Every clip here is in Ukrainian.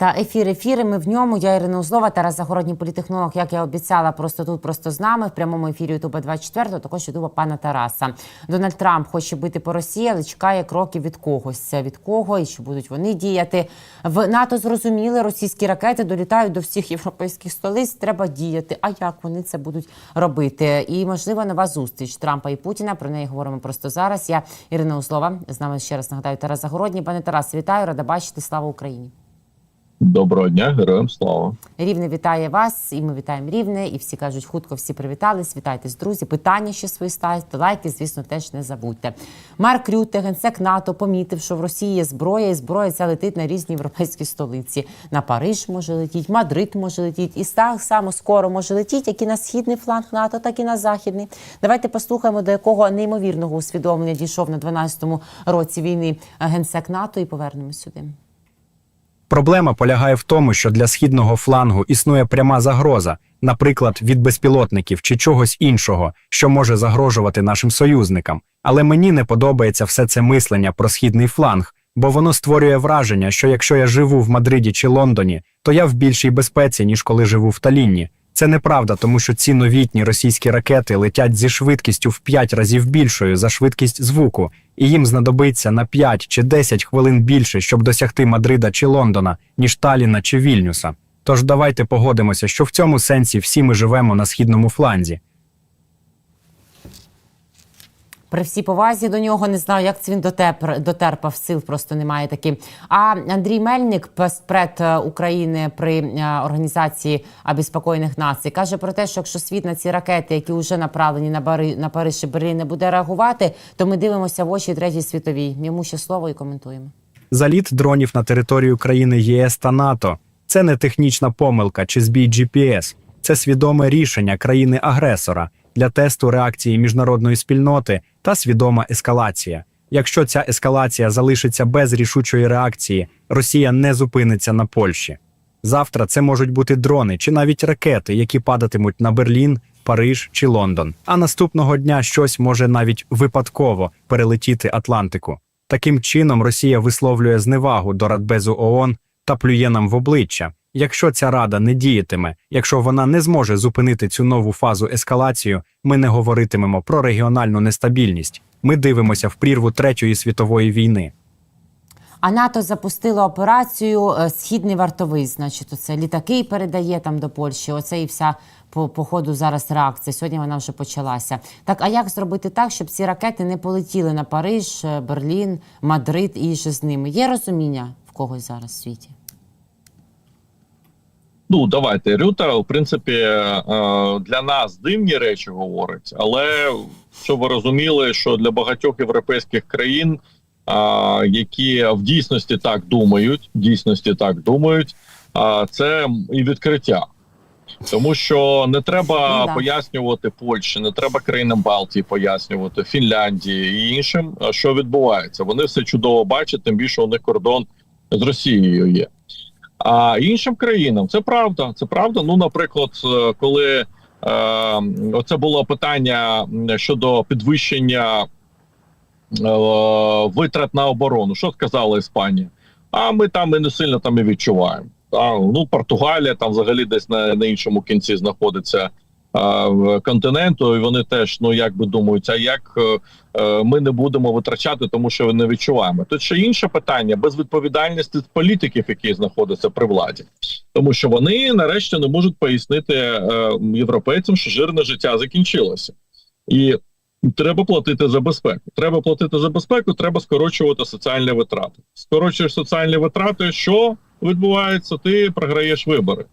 Та ефір ефіри. Ми в ньому. Я Ірина Узлова, Тарас Загородній політехнолог, як я обіцяла, просто тут, просто з нами в прямому ефірі Ютуба 24 також Ютуба пана Тараса. Дональд Трамп хоче бити по Росії, але чекає кроків від когось. Від кого і що будуть вони діяти в НАТО. Зрозуміли, російські ракети долітають до всіх європейських столиць. Треба діяти. А як вони це будуть робити? І можливо нова зустріч Трампа і Путіна. Про неї говоримо просто зараз. Я Ірина Узлова. З нами ще раз нагадаю Тарас Загородній. Пане Тарас, вітаю, рада бачити. Слава Україні. Доброго дня, героям слава. Рівне вітає вас, і ми вітаємо рівне. І всі кажуть, хутко всі привітались. Вітайтесь, друзі. Питання ще свої ставте. Лайки, звісно, теж не забудьте. Марк Рюте, генсек НАТО, помітив, що в Росії є зброя, і зброя ця летить на різні європейські столиці. На Париж може летіти, Мадрид може летіти, і так само скоро може летіти, як і на східний фланг НАТО, так і на західний. Давайте послухаємо, до якого неймовірного усвідомлення дійшов на 12-му році війни генсек НАТО, і повернемось сюди. Проблема полягає в тому, що для східного флангу існує пряма загроза, наприклад, від безпілотників чи чогось іншого, що може загрожувати нашим союзникам. Але мені не подобається все це мислення про східний фланг, бо воно створює враження, що якщо я живу в Мадриді чи Лондоні, то я в більшій безпеці, ніж коли живу в Талінні. Це неправда, тому що ці новітні російські ракети летять зі швидкістю в 5 разів більшою за швидкість звуку, і їм знадобиться на 5 чи 10 хвилин більше, щоб досягти Мадрида чи Лондона, ніж Таліна чи Вільнюса. Тож давайте погодимося, що в цьому сенсі всі ми живемо на східному фланзі. При всій повазі до нього не знаю, як це він дотепр, дотерпав сил, просто немає таки. А Андрій Мельник, спред України при е, організації обеспокоєних націй, каже про те, що якщо світ на ці ракети, які вже направлені на Бари на Париж і Берлін, не буде реагувати, то ми дивимося в очі третій світовій. Йому ще слово і коментуємо. Заліт дронів на територію країни ЄС та НАТО це не технічна помилка чи збій GPS, це свідоме рішення країни-агресора для тесту реакції міжнародної спільноти та свідома ескалація. Якщо ця ескалація залишиться без рішучої реакції, Росія не зупиниться на Польщі. Завтра це можуть бути дрони чи навіть ракети, які падатимуть на Берлін, Париж чи Лондон. А наступного дня щось може навіть випадково перелетіти Атлантику. Таким чином Росія висловлює зневагу до Радбезу ООН та плює нам в обличчя. Якщо ця рада не діятиме, якщо вона не зможе зупинити цю нову фазу ескалацію, ми не говоритимемо про регіональну нестабільність. Ми дивимося в прірву Третьої світової війни. А НАТО запустило операцію е, Східний вартовий. Значить, оце літаки передає там до Польщі. Оце і вся по, по ходу зараз реакція. Сьогодні вона вже почалася. Так, а як зробити так, щоб ці ракети не полетіли на Париж, е, Берлін, Мадрид і ще з ними? Є розуміння в когось зараз в світі? Ну давайте Рюта, в принципі, е, для нас дивні речі говорить, але щоб ви розуміли, що для багатьох європейських країн, які в дійсності так думають, в дійсності так думають, це і відкриття. Тому що не треба Ну, да. пояснювати Польщі, не треба країнам Балтії пояснювати Фінляндії і іншим, що відбувається. Вони все чудово бачать, тим більше у них кордон з Росією є. А іншим країнам це правда. Це правда. Ну, наприклад, е, коли е, оце було питання щодо підвищення е, витрат на оборону, що сказала Іспанія? А ми там і не сильно там і відчуваємо. А, ну, Португалія там взагалі десь на, на іншому кінці знаходиться континенту, і вони теж ну як би думають, а як е, е, ми не будемо витрачати, тому що не відчуваємо. Тут ще інше питання безвідповідальності політиків, які знаходяться при владі, тому що вони нарешті не можуть пояснити е, європейцям, що жирне життя закінчилося, і треба платити за безпеку. Треба платити за безпеку, треба скорочувати соціальні витрати. Скорочуєш соціальні витрати, що відбувається? Ти програєш вибори.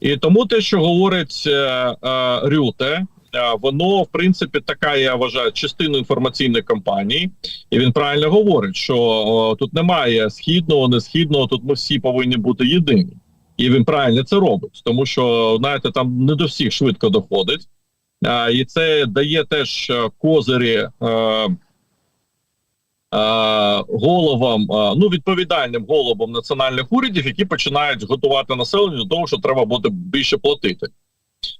І тому те, що говорить е, е, Рюте, е, воно в принципі така, я вважаю, частиною інформаційної кампанії, і він правильно говорить, що о, тут немає східного, не східного, тут ми всі повинні бути єдині. І він правильно це робить, тому що знаєте, там не до всіх швидко доходить, а, і це дає теж е, козирі. Е, е, головам, е, ну відповідальним головам національних урядів, які починають готувати населення до того, що треба буде більше платити.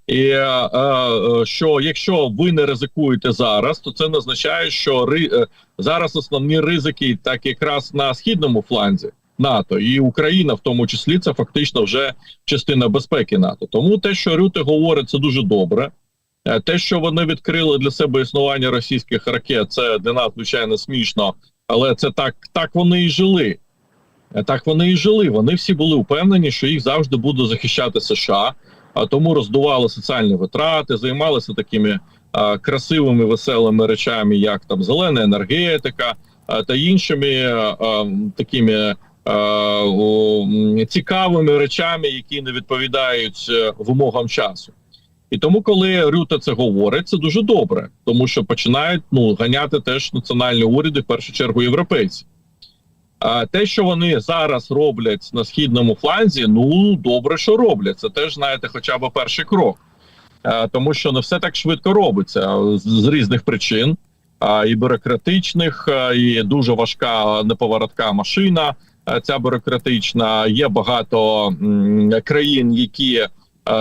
І е, е, що якщо ви не ризикуєте зараз, то це не означає, що ри, е, зараз основні ризики так якраз на східному фланзі, НАТО, і Україна, в тому числі, це фактично вже частина безпеки НАТО. Тому те, що Рюте говорить, це дуже добре. Е, Те, що вони відкрили для себе існування російських ракет, це для нас звичайно смішно, але це так, так вони і жили. Е, Так вони і жили. Вони всі були впевнені, що їх завжди буде захищати США, а тому роздували соціальні витрати, займалися такими а, красивими веселими речами, як там зелена енергетика а, та іншими а, такими а, о, цікавими речами, які не відповідають е, вимогам часу. І тому, коли Рюта це говорить, це дуже добре, тому що починають ну ганяти теж національні уряди, в першу чергу європейці. А те, що вони зараз роблять на східному фланзі, ну добре, що роблять. Це теж знаєте, хоча б перший крок, а, тому що не все так швидко робиться з, з різних причин, а, і бюрократичних, а, і дуже важка неповоротка машина. а, Ця бюрократична є багато м, країн, які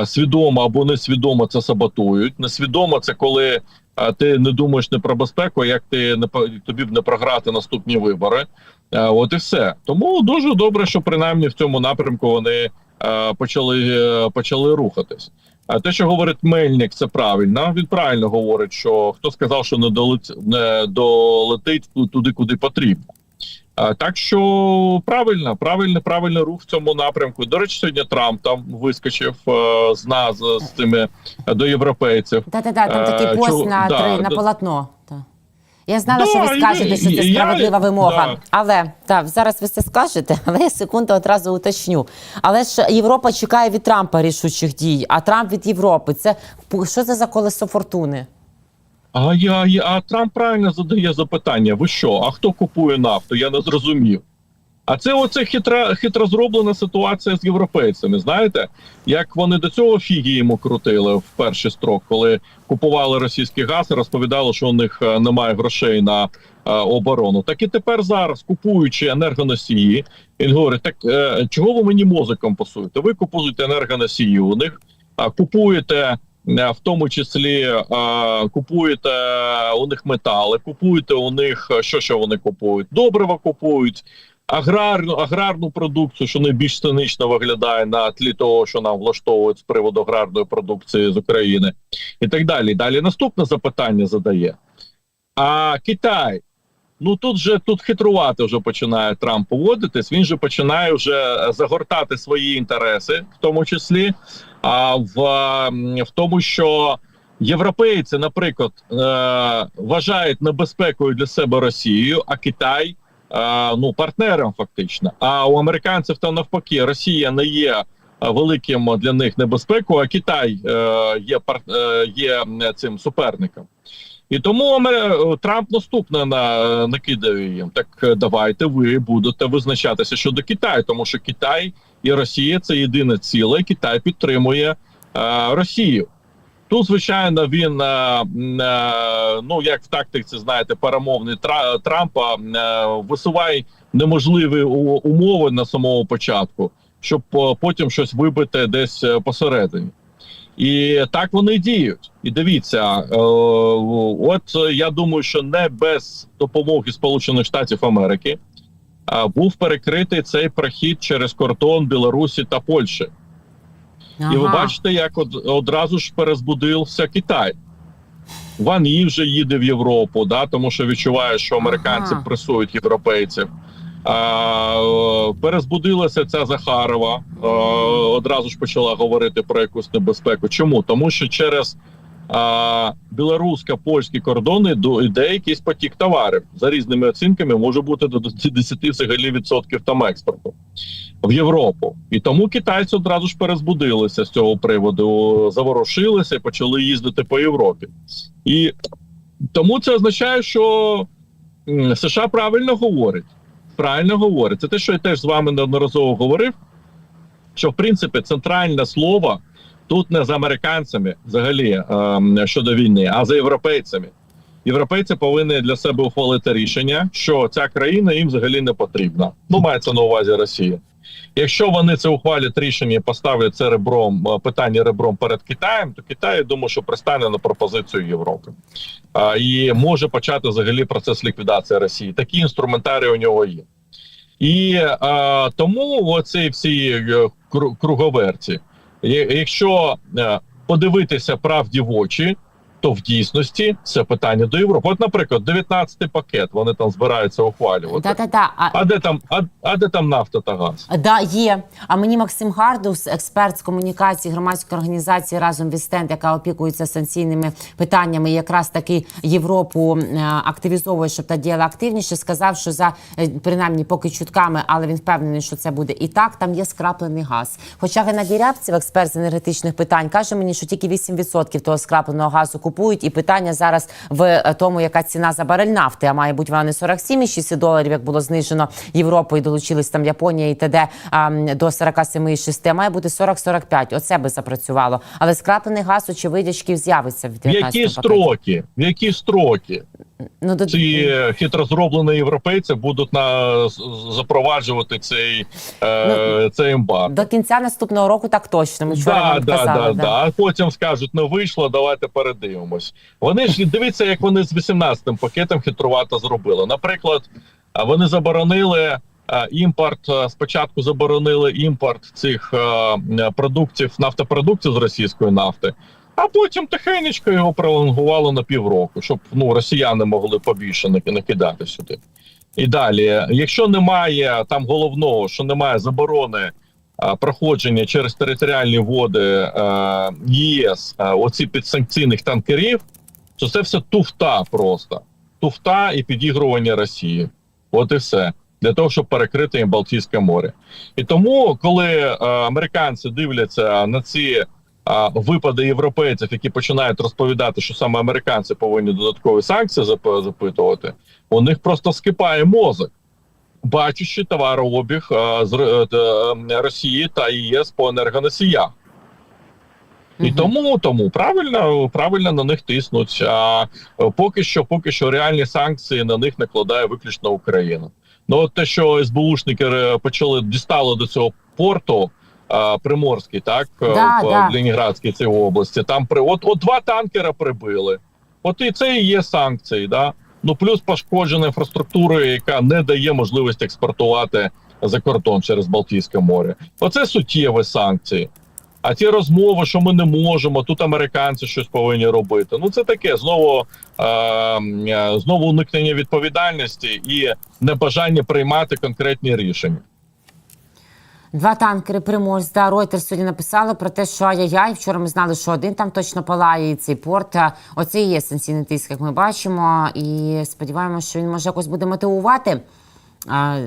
свідомо або несвідомо це саботують. Несвідомо це коли ти не думаєш не про безпеку, як ти не тобі б не програти наступні вибори. Е, От і все. Тому дуже добре, що принаймні в цьому напрямку вони е, почали, е, почали рухатись. А те, що говорить Мельник, це правильно. Він правильно говорить, що хто сказав, що не долетить туди, куди потрібно. Так що правильно, правильний, правильний рух в цьому напрямку. До речі, сьогодні Трамп там вискочив е, з нас з цими е, до європейців. Та-та-та, там такий Е, пост чого- на да, три на да. полотно. Та. Я знала, Да, що ви скажете, що це і- я- справедлива вимога. да. Але так, зараз ви це скажете, але я секунду одразу уточню. Але ж Європа чекає від Трампа рішучих дій, а Трамп від Європи. Це що це за колесо фортуни? А я, я а Трамп правильно задає запитання: ви що? А хто купує нафту? Я не зрозумів. А це оце хитра хитро зроблена ситуація з європейцями. Знаєте, як вони до цього фіги йому крутили в перший строк, коли купували російський газ і розповідали, що у них е, немає грошей на е, оборону. Так і тепер зараз, купуючи енергоносії, він говорить: так е, чого ви мені мозиком пасуєте? Ви купуєте енергоносії у них, а купуєте. Е, В тому числі е, купуєте у них метали, купуєте у них е, що, що вони купують? Добрива купують, аграрну аграрну продукцію, що найбільш цинично виглядає на тлі того, що нам влаштовують з приводу аграрної продукції з України, і так далі. Далі наступне запитання задає: а Китай. Ну тут же тут хитрувати вже починає Трамп поводитись. Він же починає вже е, загортати свої інтереси, в тому числі, а в, в тому, що європейці, наприклад, е, вважають небезпекою для себе Росію, а Китай е, ну партнером, фактично. А у американців там навпаки Росія не є е, великим для них небезпекою, а Китай е, є е, є цим суперником. І тому Трамп наступне на накидає їм. Так е, давайте ви будете визначатися щодо Китаю, тому що Китай і Росія це єдине ціле. Китай підтримує е, Росію. Тут, звичайно, він е, е, ну як в тактиці, знаєте, перемовний Трампа е, висуває неможливі умови на самому початку, щоб е, потім щось вибити десь е, посередині. І так вони діють. І дивіться, е, от е, я думаю, що не без допомоги Сполучених Штатів Америки е, був перекритий цей прохід через кордон Білорусі та Польщі. І ви бачите, як од, одразу ж перезбудився Китай. Ван Ї вже їде в Європу, да, тому що відчуває, що американці Ага. пресують європейців. Е, перезбудилася ця Захарова, е, одразу ж почала говорити про якусь небезпеку. Чому? Тому що через а, білорусько-польські кордони до йде якийсь потік товарів за різними оцінками може бути до 10 взагалі відсотків там експорту в Європу. І тому китайці одразу ж перезбудилися з цього приводу, заворушилися і почали їздити по Європі. І тому це означає, що США правильно говорить. Правильно говорить. Це те, що я теж з вами неодноразово говорив. Що в принципі центральне слово тут не з американцями взагалі е, щодо війни, а за європейцями. Європейці повинні для себе ухвалити рішення, що ця країна їм взагалі не потрібна. Ну, мається на увазі Росія. Якщо вони це ухвалять рішення поставлять це ребром е, питання ребром перед Китаєм, то Китай я думаю, що пристане на пропозицію Європи а, і може почати взагалі процес ліквідації Росії. Такі інструментарії у нього є. І е, тому оці всі е, круговерці, якщо е, подивитися правді в очі, то в дійсності це питання до Європи. От, наприклад, 19-й пакет вони там збираються ухвалювати. Та-та-та. А, А де там, а, а де там нафта та газ? Да, є. А мені Максим Гардус, експерт з комунікації громадської організації разом від стенд, яка опікується санкційними питаннями, і якраз таки Європу е, активізовує, щоб та діяла активніше. Сказав, що за е, принаймні поки чутками, але він впевнений, що це буде і так. Там є скраплений газ. Хоча Геннадій Рябцев, експерт з енергетичних питань, каже мені, що тільки 8% того скрапленого газу купують, і питання зараз в е, тому, яка ціна за барель нафти. А має бути вона не 47,6 доларів, як було знижено Європою, долучились там Японія і т.д. до 47,6, а має бути 40-45. Оце би запрацювало. Але скраплений газ, очевидячки, з'явиться в В 19 які строки? В які строки Ну, до... ці хитро зроблені європейці будуть на запроваджувати цей, е, цей ембарго? До кінця наступного року так точно. Ми вчора Да, да, казали. да, да. А потім скажуть, не вийшло, давайте передивимось. Вони ж дивіться, як вони з 18-м пакетом хитрувато зробили. Наприклад, вони заборонили імпорт. Спочатку заборонили імпорт цих продуктів, нафтопродуктів з російської нафти. А потім тихенечко його пролонгували на півроку, щоб ну росіяни могли побільше накидати сюди. І далі, якщо немає там головного, що немає заборони а, проходження через територіальні води е, ЄС, е, оці підсанкційних танкерів, то це все туфта просто. Туфта і підігрування Росії. От і все. Для того, щоб перекрити їм Балтійське море. І тому, коли е, американці дивляться на ці випади європейців, які починають розповідати, що саме американці повинні додаткові санкції запитувати, у них просто скипає мозок бачачи товарообіг з е, е, Росії та ЄС по енергоносіях. І Мгм. тому тому правильно правильно на них тиснуть. А поки що, поки що реальні санкції на них накладає виключно Україна. Ну от те, що СБУшники е, почали дістали до цього порту. Е, Приморський, так е, Да, в, да. в Леніградській цій області. Там при от, от два танкера прибили. От і це і є санкції. Да? Ну плюс пошкоджена інфраструктура, яка не дає можливості експортувати за кордон через Балтійське море. Оце суттєві санкції. А ті розмови, що ми не можемо, тут американці щось повинні робити. Ну це таке знову, е, е, знову уникнення відповідальності і небажання приймати конкретні рішення. Два танкери Приморськ, да, Reuters сьогодні написали про те, що ай-яй-яй, вчора ми знали, що один там точно палає, і цей порт. Оце і є санкційний тиск, як ми бачимо. І сподіваємося, що він може якось буде мотивувати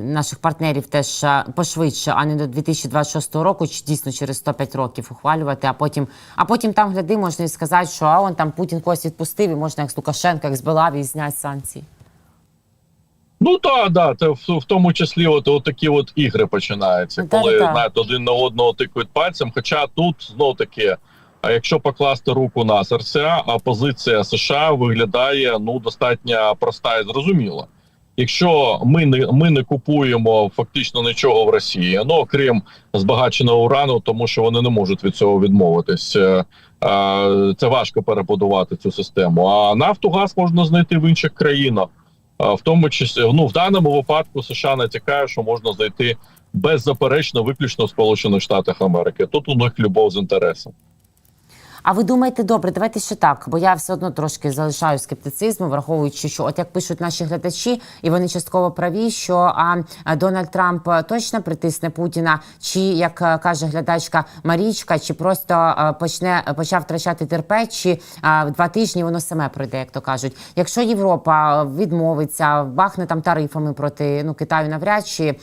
наших партнерів теж пошвидше, а не до 2026 року, чи дійсно через 105 років ухвалювати. А потім, а потім там гляди, можна і сказати, що а он там Путін когось відпустив, і можна як з Лукашенка, як з Белавії зняти санкції. Ну так, да, це в, в тому числі, от, от такі от ігри починаються, коли да. знаєте, один на одного тикають пальцем. Хоча тут знов таки, а якщо покласти руку на серця, а позиція США виглядає ну достатньо проста і зрозуміла. Якщо ми не ми не купуємо фактично нічого в Росії, ну окрім збагаченого урану, тому що вони не можуть від цього відмовитись. Е, е, Це важко перебудувати цю систему. А нафту газ можна знайти в інших країнах. В тому числі, ну в даному випадку США натякає, що можна знайти беззаперечно виключно в Сполучених Штатах Америки. Тут у них любов з інтересом. А ви думаєте, добре, давайте ще так, бо я все одно трошки залишаю скептицизму, враховуючи, що от як пишуть наші глядачі, і вони частково праві, що а, Дональд Трамп точно притисне Путіна, чи як каже глядачка Марічка, чи просто а, почне почав втрачати терпець, чи в два тижні воно саме пройде, як то кажуть. Якщо Європа відмовиться, бахне там тарифами проти ну Китаю, навряд чи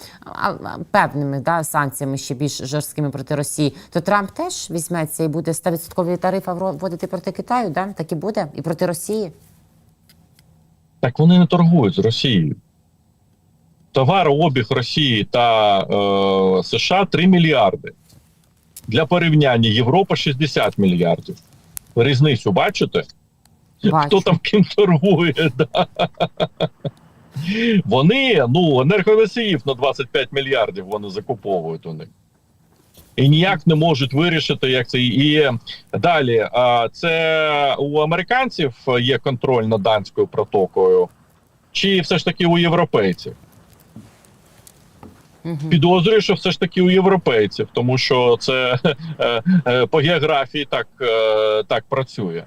певними да санкціями ще більш жорсткими проти Росії, то Трамп теж візьметься і буде 100% тарифи вро- вводити проти Китаю, да? так і буде, і проти Росії. Так вони не торгують з Росією. Товарообіг Росії та е, США 3 мільярди. Для порівняння Європа 60 мільярдів. Різницю бачите? Бачу. Хто там ким торгує? Да. Вони ну енергоносіїв на 25 мільярдів вони закуповують у них. І ніяк не можуть вирішити, як це і далі. А це у американців є контроль над данською протокою, чи все ж таки у європейців? Підозрюю, що все ж таки у європейців, тому що це е, е, по географії так, е, так працює.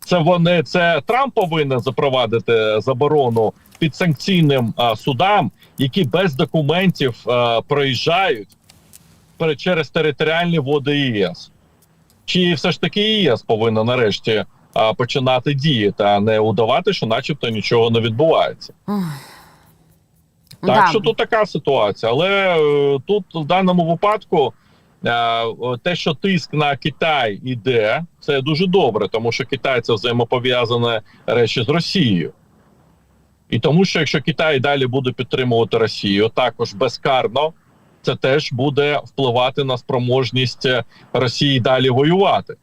Це вони це Трамп повинен запровадити заборону підсанкційним а, судам, які без документів а, проїжджають через територіальні води ЄС. Чи все ж таки ЄС повинна нарешті а, починати діяти, а не удавати, що начебто нічого не відбувається. Так Да. що тут така ситуація, але е, тут в даному випадку е, те, що тиск на Китай іде, це дуже добре, тому що Китай це взаємопов'язане речі з Росією. І тому, що якщо Китай далі буде підтримувати Росію, також безкарно, це теж буде впливати на спроможність е, Росії далі воювати.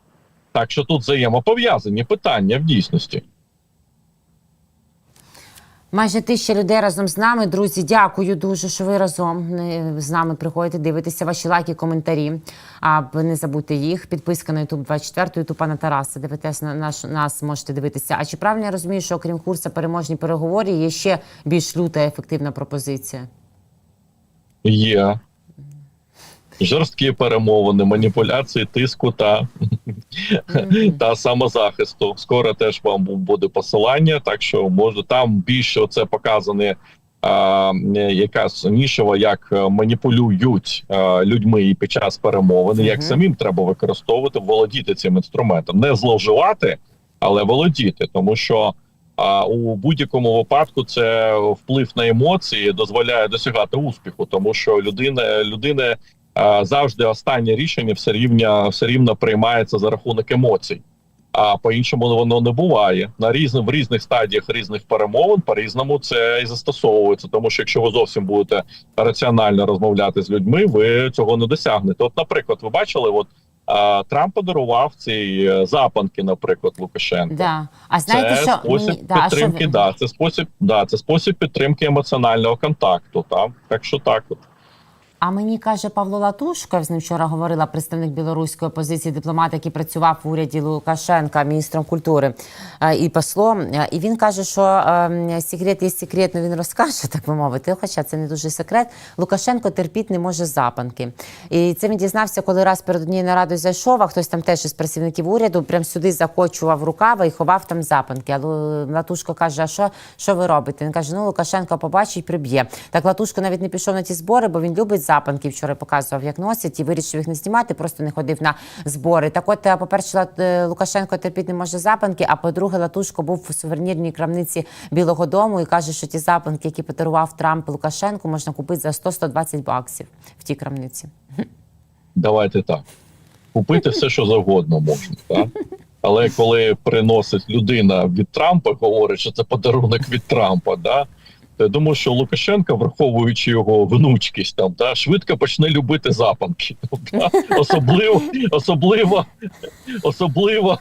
Так що тут взаємопов'язані питання в дійсності. Майже тисяча людей разом з нами. Друзі, дякую дуже, що ви разом е, з нами приходите, дивитеся ваші лайки, коментарі. А не забудьте їх. Підписка на YouTube 24, YouTube пана Тараса. Дивитесь на наш нас, можете дивитися. А чи правильно я розумію, що окрім курсу переможні переговори є ще більш люта ефективна пропозиція? Є. Жорсткі перемовини, маніпуляції, тиску та, та самозахисту. Скоро теж вам буде посилання, так що може там більше це показане е, якась нішева, як е, маніпулюють а, людьми і під час перемовин, як Мгм. самим треба використовувати, володіти цим інструментом, не зловживати, але володіти, тому що. А у будь-якому випадку це вплив на емоції дозволяє досягати успіху, тому що людина людина завжди останнє рішення все рівня все рівно приймається за рахунок емоцій. А по-іншому воно не буває на різних в різних стадіях різних перемовин. По різному це і застосовується. Тому що якщо ви зовсім будете раціонально розмовляти з людьми, ви цього не досягнете. От, наприклад, ви бачили, от а, Трамп подарував ці е, запанки, наприклад, Лукашенко. Да. А знаєте, це що спосіб да, а що підтримки. Да, це спосіб, да, це спосіб підтримки емоціонального контакту. Так, так що так. От. А мені каже Павло Латушко, я з ним вчора говорила представник білоруської опозиції, дипломат, який працював в уряді Лукашенка, міністром культури е, і послом. Е, І він каже, що е, секрет є секрет, ну він розкаже, так би мовити. Хоча це не дуже секрет. Лукашенко терпіти не може запанки. І це він дізнався, коли раз перед однією нарадою зайшов, а хтось там теж із працівників уряду прям сюди закочував рукава і ховав там запанки. А Латушко каже: а що, що ви робите? Він каже: ну Лукашенко побачить, приб'є. Так Латушко навіть не пішов на ті збори, бо він любить запанки. Вчора показував, як носять, і вирішив їх не знімати, просто не ходив на збори. Так, от, е, по-перше, е, Лукашенко терпіти не може запанки. А по-друге, Латушко був у сувенірній крамниці Білого Дому і каже, що ті запанки, які подарував Трамп Лукашенку, можна купити за 100-120 баксів в тій крамниці. Давайте так. Купити все, що завгодно можна, так? Але коли приносить людина від Трампа, говорить, що це подарунок від Трампа, да? То я думаю, що Лукашенко, враховуючи його внучкість, там, да, швидко почне любити запанки. Да? Особливо, особливо, особливо,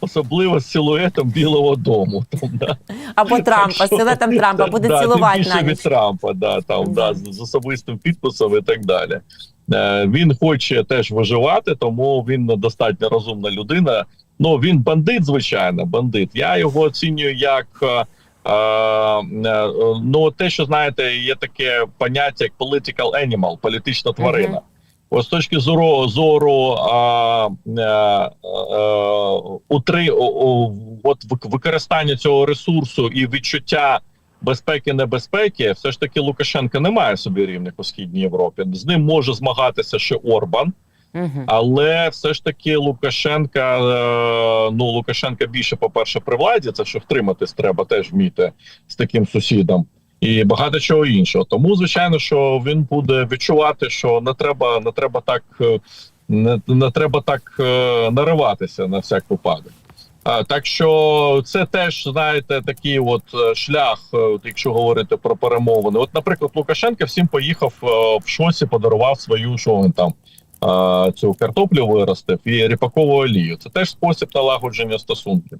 особливо з силуетом Білого дому. Там, да? Або Трампа, Так що- сила там Трампа буде да, цілувати на від. Трампа, да, там, да. з, з особистим підписом і так далі. Е, він хоче теж виживати, тому він достатньо розумна людина. Ну він бандит, звичайно, бандит. Я його оцінюю як. Е, ну, те, що знаєте, є таке поняття як political animal, політична тварина. Мгм. Ось з точки зору зору а, е, е, утри, о, от використання цього ресурсу і відчуття безпеки небезпеки, все ж таки Лукашенка не має собі рівних у східній Європі. З ним може змагатися ще Орбан, Але все ж таки Лукашенка, е, ну Лукашенка більше, по-перше, при владі, це що втриматись треба теж вміти з таким сусідом. І багато чого іншого. Тому, звичайно, що він буде відчувати, що не треба, не треба так, е, не, не треба так е, нариватися на всяк випадок. А, так що це теж знаєте такий от шлях, якщо говорити про перемовини. От, наприклад, Лукашенко всім поїхав в шосі, подарував свою що він там е, цю картоплю виростив і ріпакову олію. Це теж спосіб налагодження стосунків.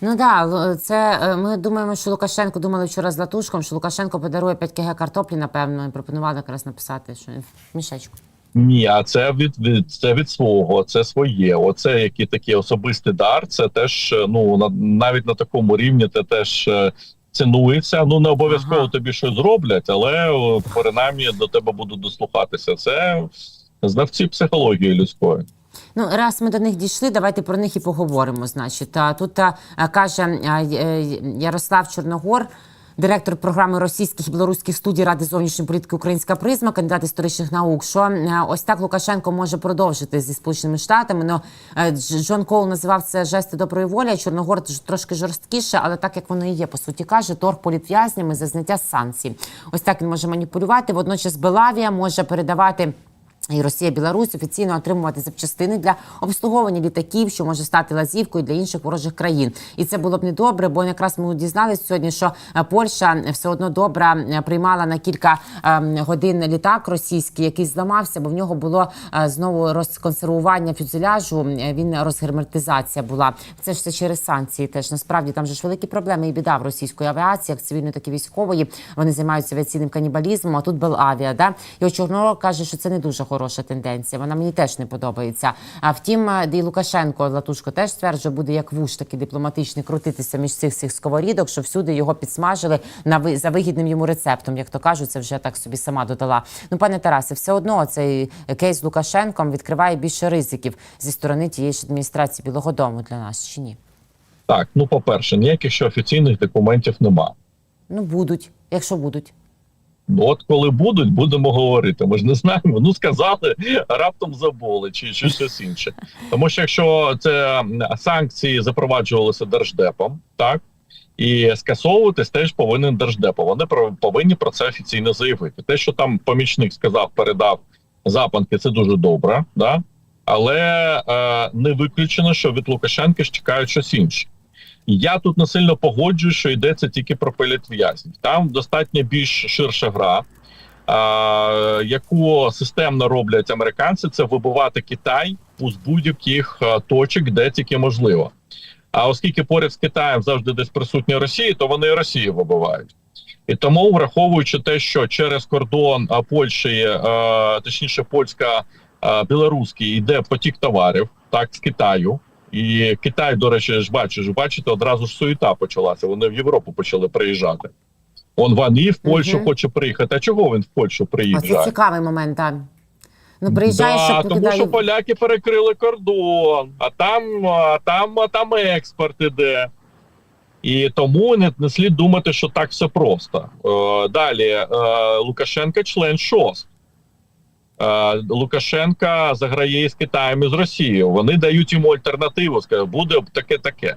Ну да, це е, ми думаємо, що Лукашенко думали вчора з Латушком, що Лукашенко подарує 5 кг картоплі, напевно, і пропонували якраз написати, що в мішечку. Ні, а це від, від це від свого, це своє. Оце який такий особистий дар. Це теж е, ну на навіть на такому рівні. Це теж е, цінується. Ну не обов'язково Ага. тобі щось зроблять, але принаймні до тебе будуть дослухатися. Це знавці психології людської. Ну, раз ми до них дійшли, давайте про них і поговоримо. Значить, тут а, каже е, Ярослав Чорногор. Директор програми російських і білоруських студій Ради зовнішньої політики Українська призма, кандидат історичних наук. Що е, ось так Лукашенко може продовжити зі сполученими штатами. Ну е, Джон Коул називав це жести доброї волі. а Чорногор трошки жорсткіше, але так як воно і є. По суті каже, торг політв'язнями за зняття санкцій. Ось так він може маніпулювати. Водночас Белавія може передавати. І Росія, Білорусь офіційно отримувати запчастини для обслуговування літаків, що може стати лазівкою для інших ворожих країн. І це було б недобре, бо якраз ми дізналися сьогодні, що е, Польща все одно добре е, приймала на кілька ем, годин літак російський, який зламався, бо в нього було е, знову розконсервування фюзеляжу. е, Він розгерметизація була. Це ж все через санкції. Теж насправді там же ж великі проблеми і біда в російської авіації, як цивільної, так і військової. Вони займаються авіаційним канібалізмом. А тут Белавія. Да? І от Чорнорог каже, що це не дуже хороша тенденція. Вона мені теж не подобається. А втім, е, і Лукашенко Латушко теж стверджує, буде як вуш такий дипломатичний крутитися між цих цих сковорідок, що всюди його підсмажили на ви- за вигідним йому рецептом. Як то кажуть, це вже так собі сама додала. Ну, пане Тарасе, все одно цей кейс з Лукашенком відкриває більше ризиків зі сторони тієї ж адміністрації Білого Дому для нас чи ні? Так, ну по-перше, ніяких ще офіційних документів нема. Ну будуть, якщо будуть. От коли будуть, будемо говорити. Ми ж не знаємо. Ну сказали, раптом забули чи, чи щось інше. Тому що якщо це санкції запроваджувалися держдепом, так і скасовуватись теж повинен держдеп. Вони про- повинні про це офіційно заявити. Те, що там помічник сказав, передав запанки, це дуже добре, да? але е, не виключено, що від Лукашенка ж чекають щось інше. Я тут не сильно погоджуюсь, що йдеться тільки про політв'язнів. Там достатньо більш ширша гра, а, яку системно роблять американці, це вибивати Китай з будь-яких точок, де тільки можливо. А оскільки поряд з Китаєм завжди десь присутня Росія, то вони і Росію вибивають. І тому, враховуючи те, що через кордон Польщі, точніше, польська білоруський йде потік товарів, так з Китаю. І Китай, до речі, ж бачиш, бачите, одразу ж суєта почалася. Вони в Європу почали приїжджати. Он Ван І в Польщу Мгм. хоче приїхати. А чого він в Польщу А це цікавий момент. Так. Ну, приїжджаєш, да, щоб тому покидає- що поляки перекрили кордон, а там, а там, а там експорт іде. І тому не, не слід думати, що так все просто. Е, далі е, Лукашенка член ШОС. Е, Лукашенка заграє з Китаєм і з Росією. Вони дають йому альтернативу. Скажуть, буде таке таке.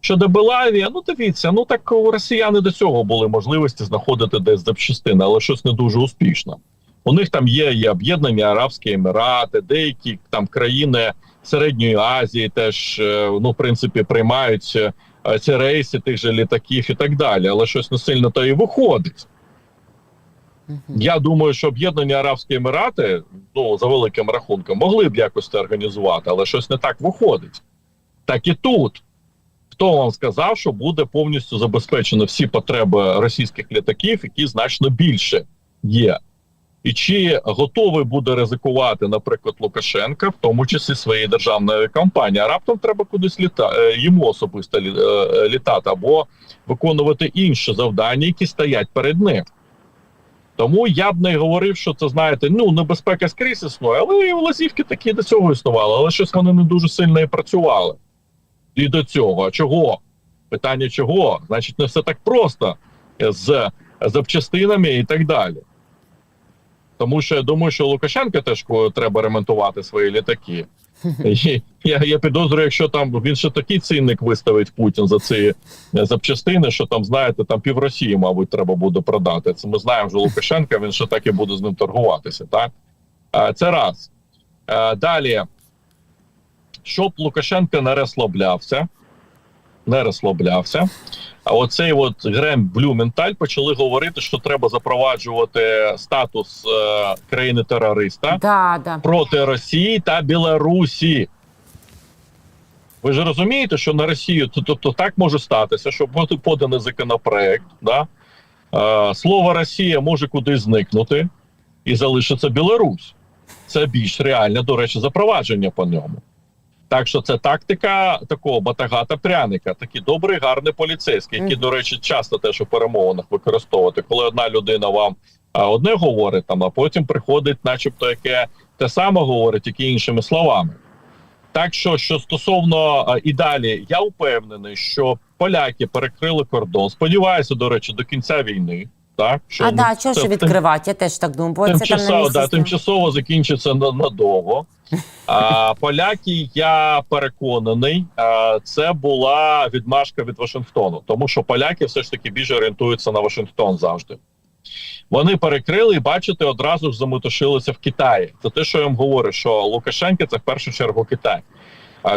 Щодо Белавія, ну дивіться, ну так у росіяни до цього були можливості знаходити десь запчастини, але щось не дуже успішно. У них там є і об'єднані Арабські Емірати, деякі там країни Середньої Азії теж е, ну в принципі приймають е, ці рейси тих же літаків і так далі, але щось не сильно то і виходить. Я думаю, що об'єднані Арабські Емірати, ну за великим рахунком, могли б якось це організувати, але щось не так виходить. Так і тут. Хто вам сказав, що буде повністю забезпечено всі потреби російських літаків, які значно більше є? І чи готовий буде ризикувати, наприклад, Лукашенка, в тому числі своєї державної компанії? А раптом треба кудись літа е, йому особисто е, літати або виконувати інші завдання, які стоять перед ним. Тому я б не говорив, що це знаєте, ну небезпека скрізь існує, але і лазівки такі до цього існували, але щось вони не дуже сильно і працювали. І до цього. А чого? Питання чого? Значить, не все так просто з запчастинами і так далі. Тому що я думаю, що Лукашенка теж треба ремонтувати свої літаки. Я, я підозрюю, якщо там він ще такий цінник виставить Путін за ці е, запчастини, що там, знаєте, там пів Росії, мабуть, треба буде продати. Це ми знаємо, що Лукашенка він ще так і буде з ним торгуватися. Так? А Це раз. Е, Далі, щоб Лукашенко не розслаблявся, не розслаблявся. А оцей от Грем Блюменталь почали говорити, що треба запроваджувати статус е, країни-терориста Да, да. проти Росії та Білорусі. Ви ж розумієте, що на Росію то, то, то так може статися, що буде поданий законопроект. Да? Е, слово Росія може кудись зникнути і залишиться Білорусь. Це більш реальне, до речі, запровадження по ньому. Так що це тактика такого батагата пряника, такий добрий, гарний поліцейський, який, Мгм. до речі, часто теж у перемовинах використовувати, коли одна людина вам одне говорить, там, а потім приходить, начебто, яке те саме говорить, тільки іншими словами. Так що, що стосовно а, і далі, я впевнений, що поляки перекрили кордон. Сподіваюся, до речі, до кінця війни. Так що А да, чого ж відкривати? Я теж так думаю, бо це там місці. да, тимчасово закінчиться на- надовго. А, поляки, я переконаний, це була відмашка від Вашингтону, тому що поляки все ж таки більше орієнтуються на Вашингтон завжди. Вони перекрили і бачите, одразу ж заметушилися в Китаї. Це те, що я вам говорю, що Лукашенко це в першу чергу Китай.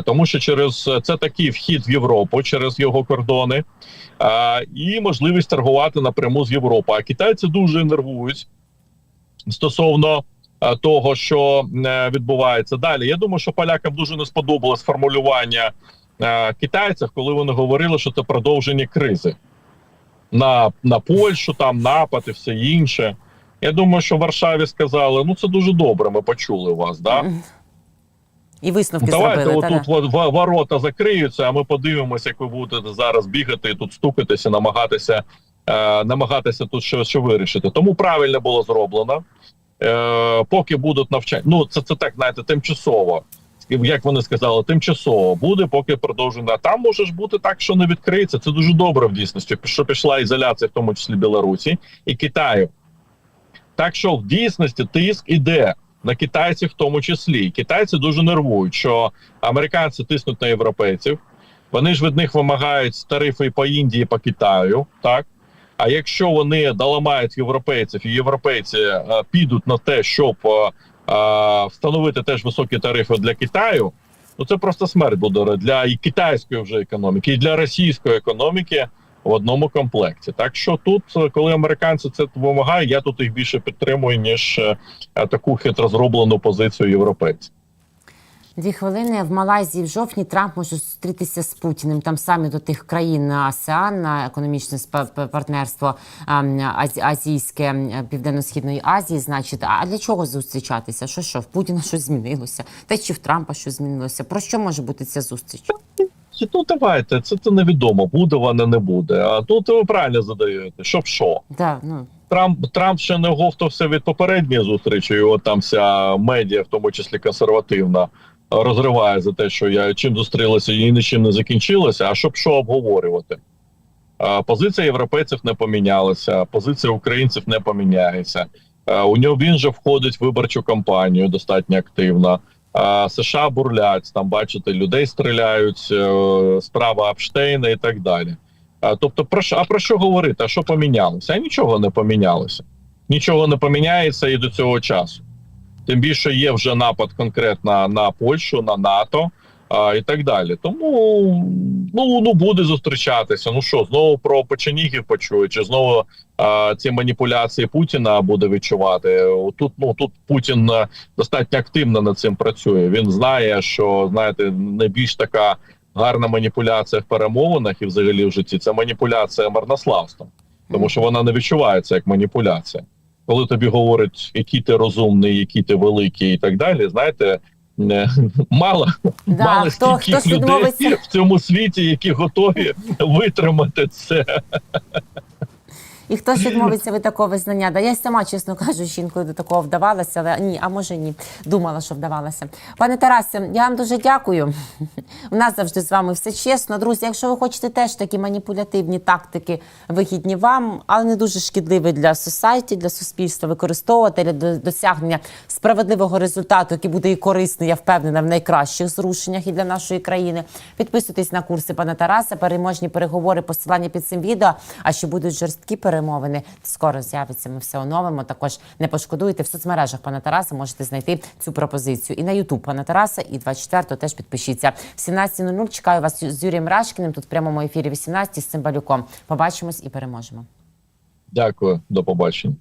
Тому що через це такий вхід в Європу через його кордони і можливість торгувати напряму з Європи. А китайці дуже нервують стосовно е, того, що е, відбувається далі. Я думаю, що полякам дуже не сподобалось формулювання е, китайців, коли вони говорили, що це продовження кризи на, на Польщу, там напад і все інше. Я думаю, що в Варшаві сказали: ну це дуже добре. Ми почули вас. Да? І висновки Давайте зробили. отут во- ворота закриються, а ми подивимося, як ви будете зараз бігати і тут стукатися, намагатися, е, намагатися тут що, що вирішити. Тому правильно було зроблено. Е, поки будуть навчання. Ну це, це так, знаєте, тимчасово. Як вони сказали, тимчасово буде, поки продовжено. А там може ж бути так, що не відкриється. Це дуже добре в дійсності, що пішла ізоляція, в тому числі Білорусі і Китаю. Так що в дійсності тиск іде на китайців, в тому числі. Китайці дуже нервують, що американці тиснуть на європейців. Вони ж від них вимагають тарифи по Індії, по Китаю. Так а якщо вони доламають європейців, і європейці е, підуть на те, щоб е, е, встановити теж високі тарифи для Китаю, ну це просто смерть буде для і китайської вже економіки, і для російської економіки в одному комплекті. Так що тут, коли американці це вимагають, я тут їх більше підтримую ніж е, таку хитро зроблену позицію європейців. Дві хвилини в Малайзії в жовтні Трамп може зустрітися з Путіним. Там самі до тих країн АСЕАН, на економічне партнерство азійське південно-східної Азії. Значить, а для чого зустрічатися? Що що в Путіна щось змінилося? Та чи в Трампа щось змінилося? Про що може бути ця зустріч? Ну давайте, це, це невідомо, буде вона, не буде. А тут ви правильно задаєте, щоб що. Да, ну Трамп Трамп ще не оговтався від попередньої зустрічі. Його там вся медіа, в тому числі консервативна, розриває за те, що я чим зустрілася і нічим не закінчилося. А щоб що обговорювати? Позиція європейців не помінялася, позиція українців не поміняється. У нього він же входить в виборчу кампанію достатньо активно. США бурлять там, бачите, людей стріляють, е, справа Апштейна і так далі. Тобто, про що, а про що говорити? А що помінялося? А нічого не помінялося. Нічого не поміняється і до цього часу. Тим більше є вже напад конкретно на Польщу, на НАТО а, і так далі. Тому ну, ну буде зустрічатися. Ну що, знову про печенігів почує, чи знову а, ці маніпуляції Путіна буде відчувати? Тут ну тут Путін е, достатньо активно над цим працює. Він знає, що знаєте, найбільш така гарна маніпуляція в перемовинах і взагалі в житті це маніпуляція марнославством, тому що вона не відчувається як маніпуляція. Коли тобі говорять, який ти розумний, який ти великий, і так далі, знаєте, не, мало, Да, мало хто- хтось людей в цьому світі, які готові витримати це. І хтось відмовиться від такого визнання. Да я сама, чесно кажучи, інколи до такого вдавалася, але ні, а може ні. Думала, що вдавалася. Пане Тарасе, я вам дуже дякую. У нас завжди з вами все чесно. Друзі, якщо ви хочете теж такі маніпулятивні тактики, вигідні вам, але не дуже шкідливі для сосайті, для суспільства, використовувати для до- досягнення справедливого результату, який буде і корисний, я впевнена, в найкращих зрушеннях і для нашої країни. Підписуйтесь на курси пана Тараса, переможні переговори, посилання під цим відео. А що будуть жорсткі перемовини, скоро з'явиться. Ми все оновимо. Також не пошкодуйте в соцмережах пана Тараса. Можете знайти цю пропозицію. І на Ютуб пана Тараса, і 24-го теж підпишіться. В 17.00 чекаю вас з Юрієм Рашкіним. Тут в прямому ефірі 18 з Цимбалюком. Побачимось і переможемо. Дякую, до побачення.